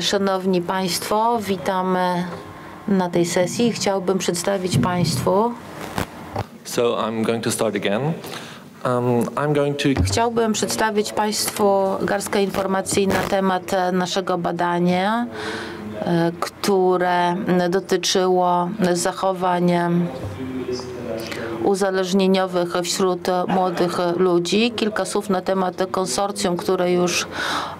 Szanowni Państwo, witamy na tej sesji. Chciałbym przedstawić Państwu, So I'm going to start again. Um, I'm going to chciałbym przedstawić Państwu garstkę informacji na temat e, naszego badania, e, które dotyczyło zachowań uzależnieniowych wśród młodych ludzi. Kilka słów na temat konsorcjum, które już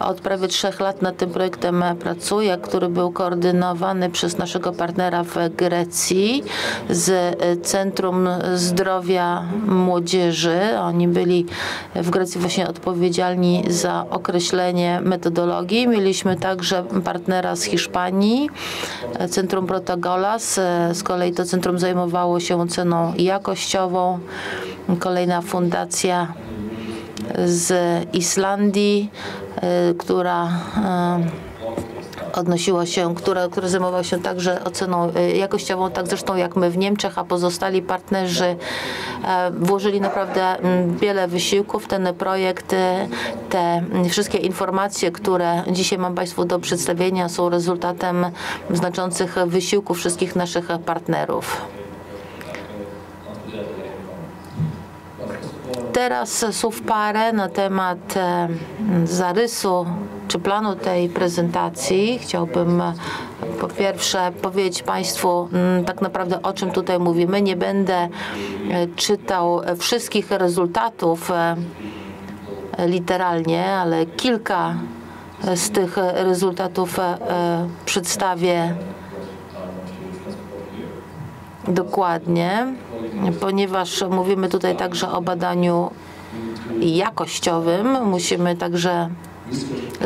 od prawie trzech lat nad tym projektem pracuje, który był koordynowany przez naszego partnera w Grecji z Centrum Zdrowia Młodzieży. Oni byli w Grecji właśnie odpowiedzialni za określenie metodologii. Mieliśmy także partnera z Hiszpanii, Centrum Protagolas. Z kolei to centrum zajmowało się oceną jakościową. Kolejna fundacja z Islandii, y, która y, odnosiła się, która, która zajmowała się także oceną y, jakościową, tak zresztą jak my w Niemczech, a pozostali partnerzy włożyli naprawdę mm, wiele wysiłków w ten projekt. Te wszystkie informacje, które dzisiaj mam Państwu do przedstawienia są rezultatem znaczących wysiłków wszystkich naszych partnerów. Teraz słów parę na temat e, zarysu czy planu tej prezentacji. Chciałbym e, po pierwsze powiedzieć Państwu mm, tak naprawdę o czym tutaj mówimy. Nie będę e, czytał wszystkich rezultatów literalnie, ale kilka z tych rezultatów przedstawię dokładnie, ponieważ mówimy tutaj także o badaniu jakościowym. Musimy także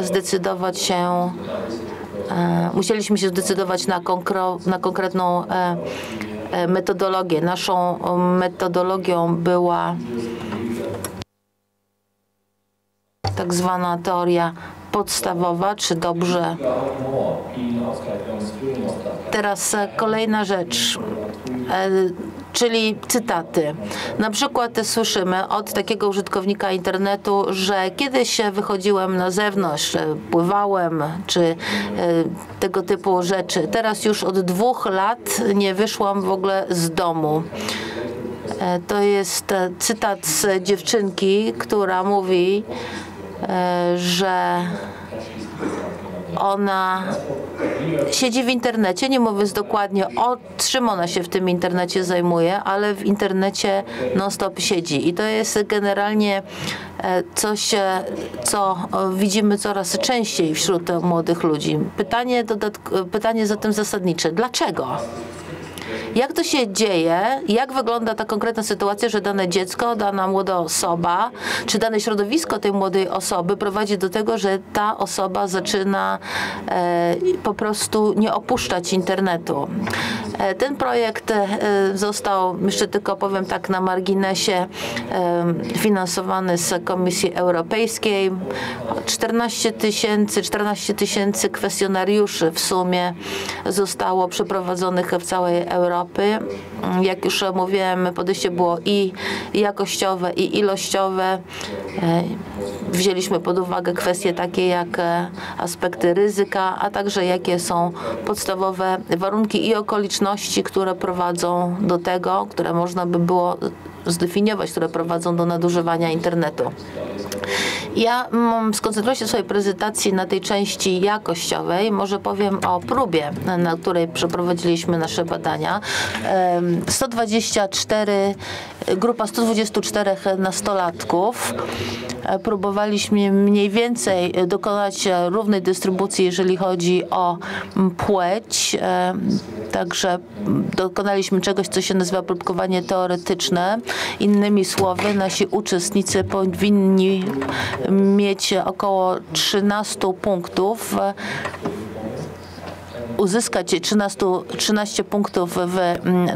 zdecydować się, e, musieliśmy się zdecydować na, konkro, na konkretną e, e, metodologię. Naszą metodologią była tak zwana teoria podstawowa, czy dobrze. Teraz e, kolejna rzecz, e, czyli cytaty. Na przykład słyszymy od takiego użytkownika internetu, że kiedyś wychodziłem na zewnątrz, e, pływałem, czy tego typu rzeczy. Teraz już od dwóch lat nie wyszłam w ogóle z domu. To jest cytat z dziewczynki, która mówi, że ona siedzi w internecie, nie mówiąc dokładnie o czym ona się w tym internecie zajmuje, ale w internecie non-stop siedzi. I to jest generalnie e, coś, e, co e, widzimy coraz częściej wśród młodych ludzi. Pytanie, pytanie zatem zasadnicze. Dlaczego? Jak to się dzieje? Jak wygląda ta konkretna sytuacja, że dane dziecko, dana młoda osoba, czy dane środowisko tej młodej osoby prowadzi do tego, że ta osoba zaczyna e, po prostu nie opuszczać internetu? E, ten projekt e, został, jeszcze tylko powiem tak na marginesie, e, finansowany z Komisji Europejskiej. 14 tysięcy, 14 tysięcy kwestionariuszy w sumie zostało przeprowadzonych w całej Europie. Jak już mówiłem, podejście było i jakościowe, i ilościowe. E, Wzięliśmy pod uwagę kwestie takie jak e, aspekty ryzyka, a także jakie są podstawowe warunki i okoliczności, które prowadzą do tego, które można by było zdefiniować, które prowadzą do nadużywania internetu. Ja skoncentruję się w swojej prezentacji na tej części jakościowej. Może powiem o próbie, na której przeprowadziliśmy nasze badania. Em, 124, grupa 124 nastolatków. Próbowaliśmy mniej więcej dokonać równej dystrybucji, jeżeli chodzi o płeć. E, Także dokonaliśmy czegoś, co się nazywa próbkowanie teoretyczne. Innymi słowy, nasi uczestnicy powinni mieć około 13 punktów uzyskać 13, 13 punktów w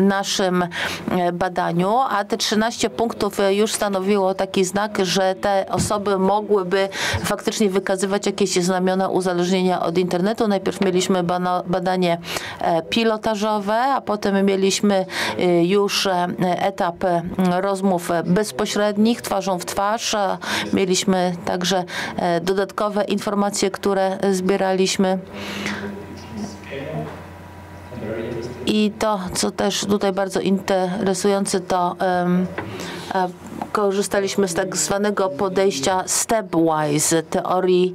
naszym e, badaniu, a te 13 punktów e, już stanowiło taki znak, że te osoby mogłyby faktycznie wykazywać jakieś znamiona uzależnienia od internetu. Najpierw mieliśmy badanie e, pilotażowe, a potem mieliśmy już etap rozmów bezpośrednich, twarzą w twarz. Mieliśmy także dodatkowe informacje, które zbieraliśmy. I to, co też tutaj bardzo interesujące, to um, korzystaliśmy z tak zwanego podejścia stepwise, teorii,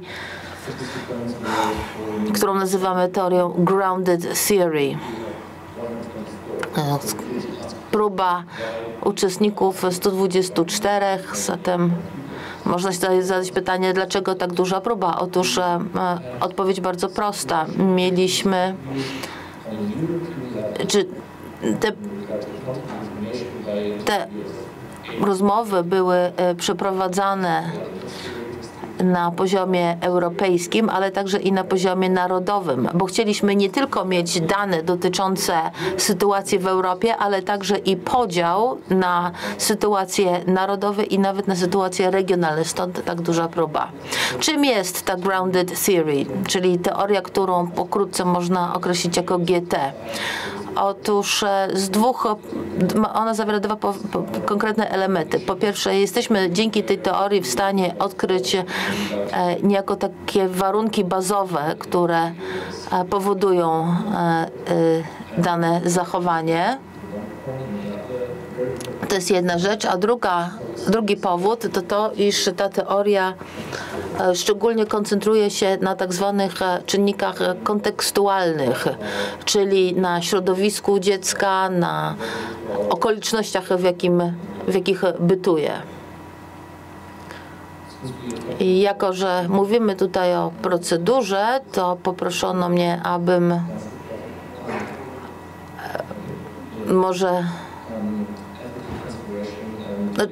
którą nazywamy teorią grounded theory. Próba uczestników 124, zatem można sobie zadać pytanie, dlaczego tak duża próba? Otóż e, odpowiedź bardzo prosta. Mieliśmy czy te, te rozmowy były e, przeprowadzane na poziomie europejskim, ale także i na poziomie narodowym, bo chcieliśmy nie tylko mieć dane dotyczące sytuacji w Europie, ale także i podział na sytuacje narodowe i nawet na sytuacje regionalne, stąd tak duża próba. Czym jest ta grounded theory, czyli teoria, którą pokrótce można określić jako GT? Otóż e, z dwóch, ona zawiera dwa po, po, konkretne elementy. Po pierwsze, jesteśmy dzięki tej teorii w stanie odkryć e, niejako takie warunki bazowe, które e, powodują dane zachowanie. To jest jedna rzecz, a druga, drugi powód to to, iż ta teoria szczególnie koncentruje się na tak zwanych e, czynnikach kontekstualnych, czyli na środowisku dziecka, na okolicznościach, w, jakim, w jakich bytuje. I jako, że mówimy tutaj o procedurze, to poproszono mnie, abym e, może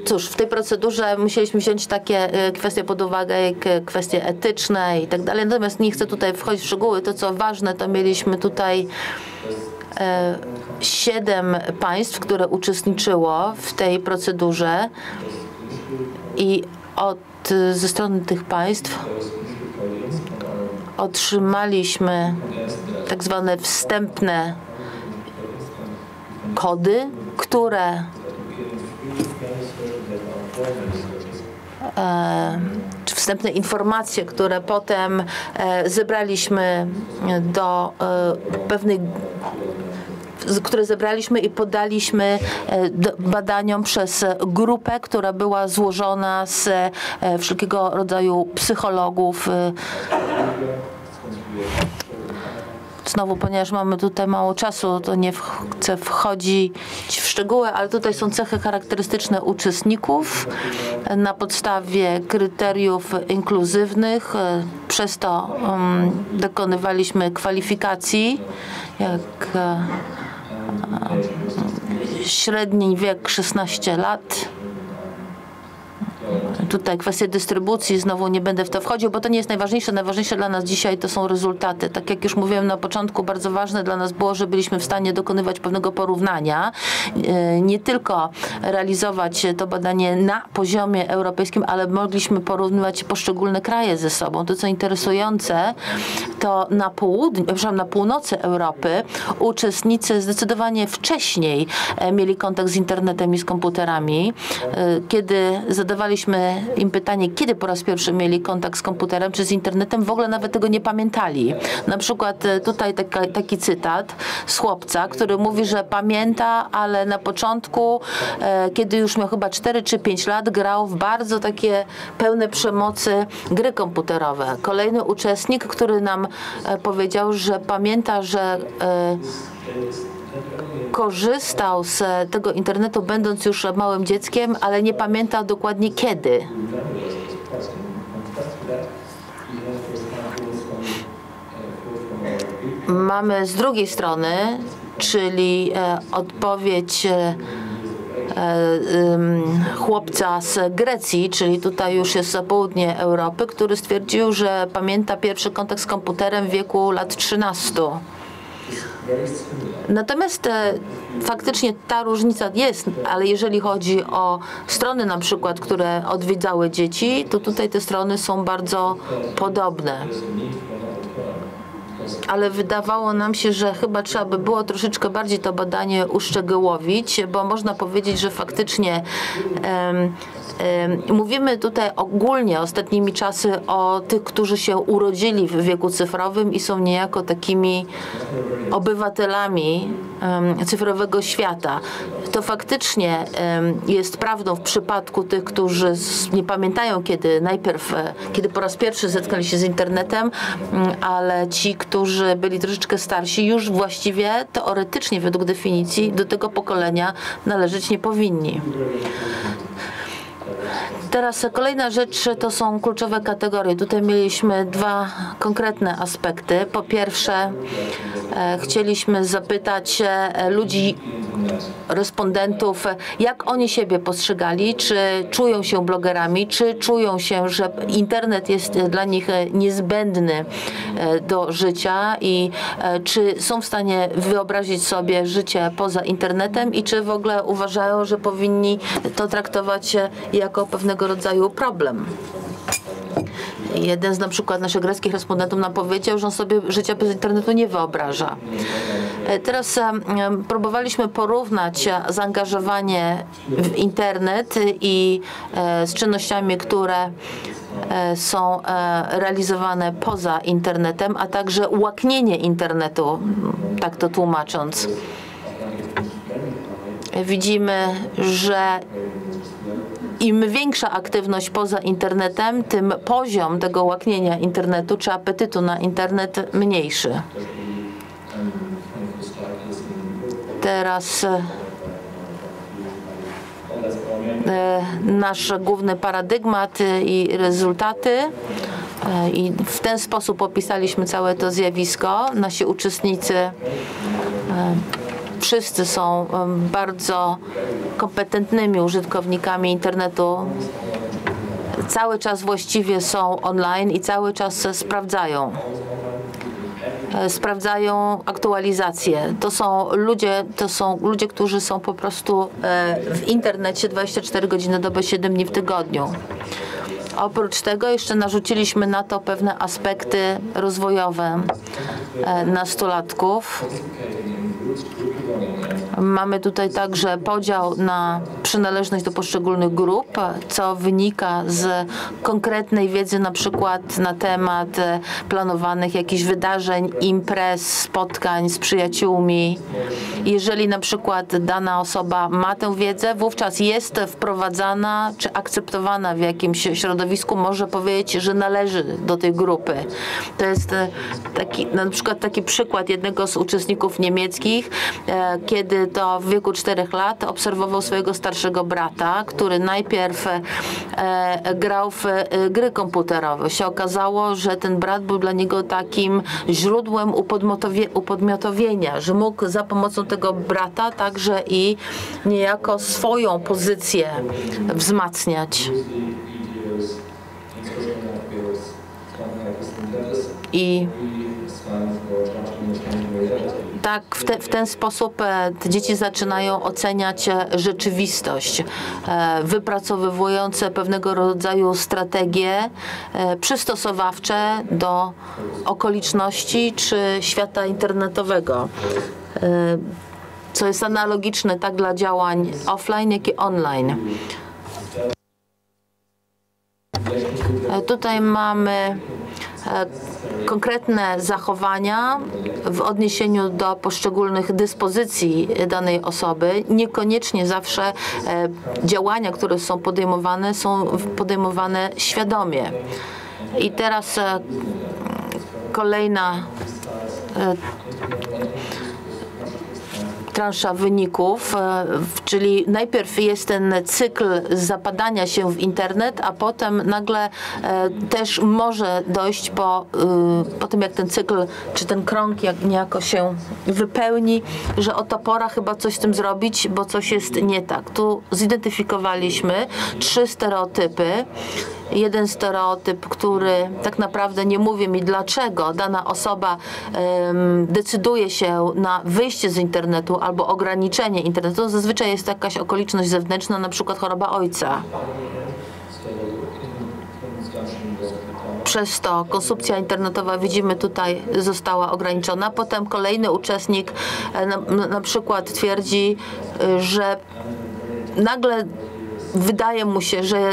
cóż, w tej procedurze musieliśmy wziąć takie y, kwestie pod uwagę, jak kwestie etyczne i tak dalej. Natomiast nie chcę tutaj wchodzić w szczegóły. To, co ważne, to mieliśmy tutaj e, siedem państw, które uczestniczyło w tej procedurze i od, ze strony tych państw otrzymaliśmy tak zwane wstępne kody, które czy wstępne informacje, które potem e, zebraliśmy do e, pewnej które zebraliśmy i podaliśmy badaniom przez grupę, która była złożona z wszelkiego rodzaju psychologów, Znowu, ponieważ mamy tutaj mało czasu, to nie chcę wchodzić w szczegóły, ale tutaj są cechy charakterystyczne uczestników na podstawie kryteriów inkluzywnych. Przez to um, dokonywaliśmy kwalifikacji, jak e, średni wiek 16 lat Tutaj kwestie dystrybucji, znowu nie będę w to wchodził, bo to nie jest najważniejsze. Najważniejsze dla nas dzisiaj to są rezultaty. Tak jak już mówiłem na początku, bardzo ważne dla nas było, że byliśmy w stanie dokonywać pewnego porównania, e, nie tylko realizować to badanie na poziomie europejskim, ale mogliśmy porównywać poszczególne kraje ze sobą. To co interesujące, to na południu, przepraszam, na północy Europy uczestnicy zdecydowanie wcześniej e, mieli kontakt z internetem i z komputerami. E, kiedy zadawaliśmy im pytanie, kiedy po raz pierwszy mieli kontakt z komputerem czy z internetem, w ogóle nawet tego nie pamiętali. Na przykład e, tutaj taka, taki cytat z chłopca, który mówi, że pamięta, ale na początku, e, kiedy już miał chyba 4 czy 5 lat, grał w bardzo takie pełne przemocy gry komputerowe. Kolejny uczestnik, który nam e, powiedział, że pamięta, że korzystał z tego internetu, będąc już małym dzieckiem, ale nie pamięta dokładnie kiedy. Mamy z drugiej strony, czyli e, odpowiedź e, chłopca z Grecji, czyli tutaj już jest za południe Europy, który stwierdził, że pamięta pierwszy kontakt z komputerem w wieku lat 13. Natomiast e, faktycznie ta różnica jest, ale jeżeli chodzi o strony na przykład, które odwiedzały dzieci, to tutaj te strony są bardzo podobne. Ale wydawało nam się, że chyba trzeba by było troszeczkę bardziej to badanie uszczegółowić, bo można powiedzieć, że faktycznie mówimy tutaj ogólnie ostatnimi czasy o tych, którzy się urodzili w wieku cyfrowym i są niejako takimi obywatelami cyfrowego świata. To faktycznie jest prawdą w przypadku tych, którzy nie pamiętają, kiedy najpierw, e, kiedy po raz pierwszy zetknęli się z internetem, ale ci, którzy byli troszeczkę starsi, już właściwie teoretycznie według definicji do tego pokolenia należeć nie powinni. Teraz kolejna rzecz to są kluczowe kategorie. Tutaj mieliśmy dwa konkretne aspekty. Po pierwsze, e, chcieliśmy zapytać e, ludzi, respondentów, jak oni siebie postrzegali, czy czują się blogerami, czy czują się, że internet jest dla nich niezbędny e, do życia i czy są w stanie wyobrazić sobie życie poza internetem i czy w ogóle uważają, że powinni to traktować jako pewnego rodzaju problem. Jeden z na przykład naszych greckich respondentów nam powiedział, że on sobie życia bez internetu nie wyobraża. E, teraz e, próbowaliśmy porównać zaangażowanie w internet i e, z czynnościami, które są realizowane poza internetem, a także łaknienie internetu, tak to tłumacząc. Widzimy, że im większa aktywność poza internetem, tym poziom tego łaknienia internetu czy apetytu na internet mniejszy. Teraz e, nasz główny paradygmat i rezultaty. E, I w ten sposób opisaliśmy całe to zjawisko. Nasi uczestnicy e, wszyscy są bardzo kompetentnymi użytkownikami internetu. Cały czas właściwie są online i cały czas sprawdzają e, sprawdzają aktualizacje. To są ludzie, to są ludzie, którzy są po prostu e, w internecie 24 godziny doby 7 dni w tygodniu. Oprócz tego jeszcze narzuciliśmy na to pewne aspekty rozwojowe e, nastolatków. Mamy tutaj także podział na przynależność do poszczególnych grup, co wynika z konkretnej wiedzy na przykład na temat e, planowanych jakichś wydarzeń, imprez, spotkań z przyjaciółmi. Jeżeli na przykład dana osoba ma tę wiedzę, wówczas jest wprowadzana czy akceptowana w jakimś środowisku, może powiedzieć, że należy do tej grupy. To jest e, taki, na przykład taki przykład jednego z uczestników niemieckich, e, kiedy to w wieku 4 lat obserwował swojego starszego brata, który najpierw e, grał w e, gry komputerowe. Się okazało, że ten brat był dla niego takim źródłem upodmiotowienia, że mógł za pomocą tego brata także i niejako swoją pozycję wzmacniać. I tak w, te, w ten sposób e, te dzieci zaczynają oceniać e, rzeczywistość, e, wypracowywujące pewnego rodzaju strategie przystosowawcze do okoliczności czy świata internetowego co jest analogiczne tak dla działań offline, jak i online. Tutaj mamy konkretne zachowania w odniesieniu do poszczególnych dyspozycji danej osoby. Niekoniecznie zawsze e, działania, które są podejmowane, są podejmowane świadomie. I teraz e, kolejna e, transza wyników, e, czyli najpierw jest ten cykl zapadania się w internet, a potem nagle e, też może dojść po, y, po tym, jak ten cykl, czy ten krąg jak niejako się wypełni, że oto pora chyba coś z tym zrobić, bo coś jest nie tak. Tu zidentyfikowaliśmy trzy stereotypy. Jeden stereotyp, który tak naprawdę nie mówi mi, dlaczego dana osoba em, decyduje się na wyjście z internetu albo ograniczenie internetu. To zazwyczaj jest jakaś okoliczność zewnętrzna, na przykład choroba ojca. Przez to konsumpcja internetowa widzimy tutaj została ograniczona. Potem kolejny uczestnik e, na, na przykład twierdzi, y, że nagle wydaje mu się, że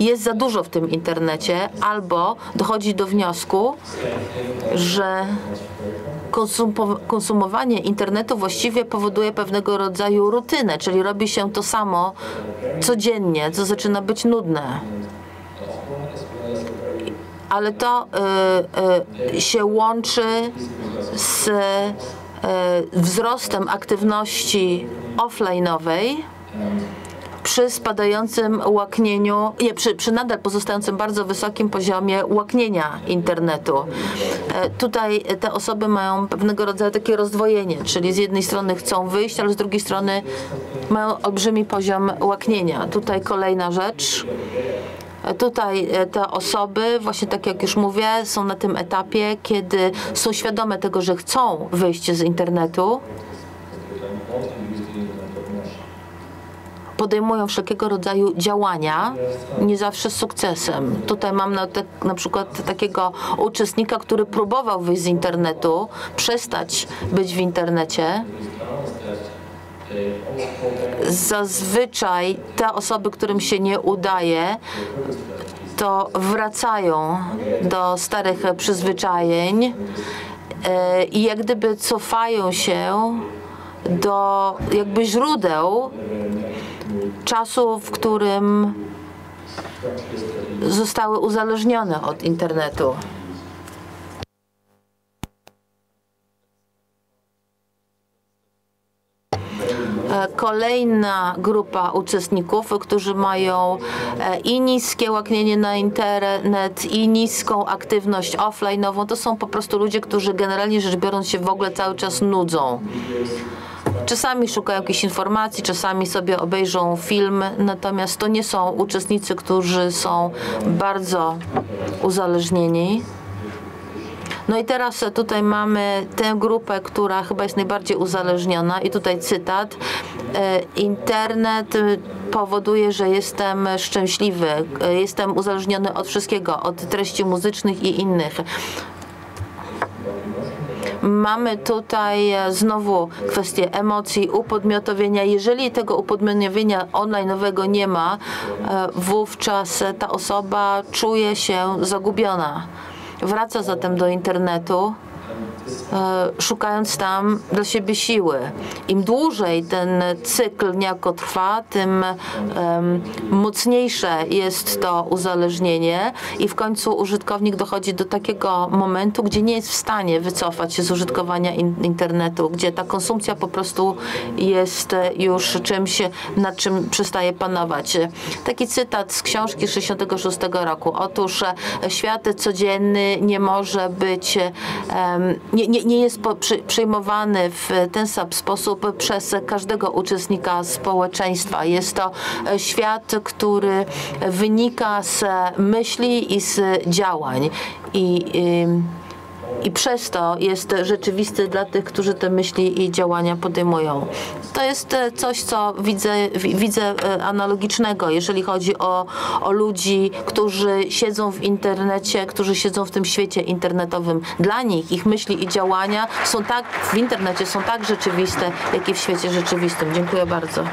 jest za dużo w tym internecie, albo dochodzi do wniosku, że konsumowanie internetu właściwie powoduje pewnego rodzaju rutynę, czyli robi się to samo codziennie, co zaczyna być nudne. Ale to y, y, się łączy z y, wzrostem aktywności offline'owej przy spadającym łaknieniu, nie, przy, przy nadal pozostającym bardzo wysokim poziomie łaknienia internetu. E, Tutaj te osoby mają pewnego rodzaju takie rozdwojenie, czyli z jednej strony chcą wyjść, ale z drugiej strony mają olbrzymi poziom łaknienia. Tutaj kolejna rzecz. E, Tutaj e, te osoby, właśnie tak jak już mówię, są na tym etapie, kiedy są świadome tego, że chcą wyjść z internetu, podejmują wszelkiego rodzaju działania, nie zawsze z sukcesem. Tutaj mam na, te, na przykład takiego uczestnika, który próbował wyjść z internetu, przestać być w internecie. Zazwyczaj te osoby, którym się nie udaje, to wracają do starych przyzwyczajeń e, i jak gdyby cofają się do jakby źródeł czasu, w którym zostały uzależnione od internetu. E, Kolejna grupa uczestników, którzy mają e, i niskie łaknienie na internet, i niską aktywność offline'ową, to są po prostu ludzie, którzy generalnie rzecz biorąc się w ogóle cały czas nudzą. Czasami szukają jakichś informacji, czasami sobie obejrzą film, natomiast to nie są uczestnicy, którzy są bardzo uzależnieni. No i teraz tutaj mamy tę grupę, która chyba jest najbardziej uzależniona i tutaj cytat. E, Internet powoduje, że jestem szczęśliwy, e, jestem uzależniony od wszystkiego, od treści muzycznych i innych. Mamy tutaj e, znowu kwestię emocji, upodmiotowienia. Jeżeli tego upodmiotowienia online'owego nie ma, e, wówczas ta osoba czuje się zagubiona. Wraca zatem do internetu, szukając tam dla siebie siły. Im dłużej ten cykl niejako trwa, tym em, mocniejsze jest to uzależnienie i w końcu użytkownik dochodzi do takiego momentu, gdzie nie jest w stanie wycofać się z użytkowania in internetu, gdzie ta konsumpcja po prostu jest e, już czymś, nad czym przestaje panować. Taki cytat z książki 66 roku. Otóż e, świat codzienny nie może być em, nie, nie, nie jest po, przy, przyjmowany w ten sam sposób przez każdego uczestnika społeczeństwa. Jest to e, świat, który wynika z myśli i z działań. I, i przez to jest rzeczywisty dla tych, którzy te myśli i działania podejmują. To jest e, coś, co widzę, wi- widzę e, analogicznego, jeżeli chodzi o, o ludzi, którzy siedzą w internecie, którzy siedzą w tym świecie internetowym. Dla nich ich myśli i działania są tak w internecie są tak rzeczywiste, jak i w świecie rzeczywistym. Dziękuję bardzo.